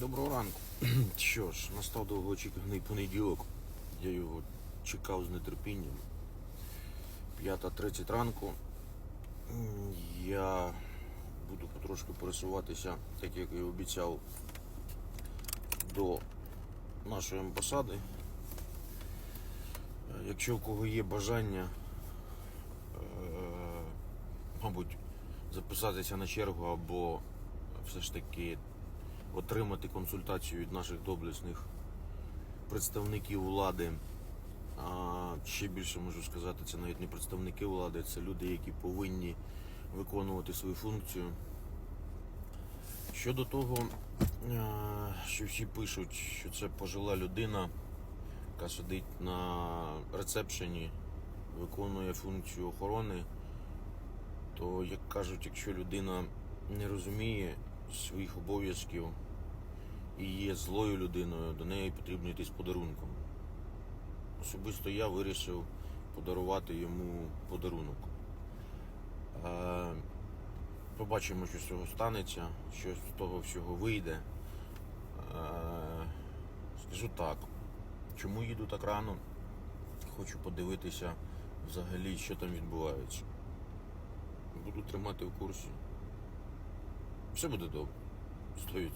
Доброго ранку. Що ж, настав довгоочікуваний понеділок. Я його чекав з нетерпінням. 5.30 ранку. Я буду потрошки пересуватися, так як і обіцяв, до нашої амбасади. Е, Якщо у кого є бажання, е, мабуть, записатися на чергу або все ж таки отримати консультацію від наших доблесних представників влади. А ще більше можу сказати, це навіть не представники влади, це люди, які повинні виконувати свою функцію. Щодо того, е, що всі пишуть, що це пожила людина, яка сидить на рецепшені, виконує функцію охорони, то, як кажуть, якщо людина не розуміє своїх обов'язків і є злою людиною, до неї потрібно йти з подарунком. Особисто я вирішив подарувати йому подарунок. Е, Побачимо, що з цього станеться, що з того всього вийде. Е, Скажу так, чому їду так рано? Хочу подивитися взагалі, що там відбувається. Буду тримати в курсі. Все буде добре. 100%.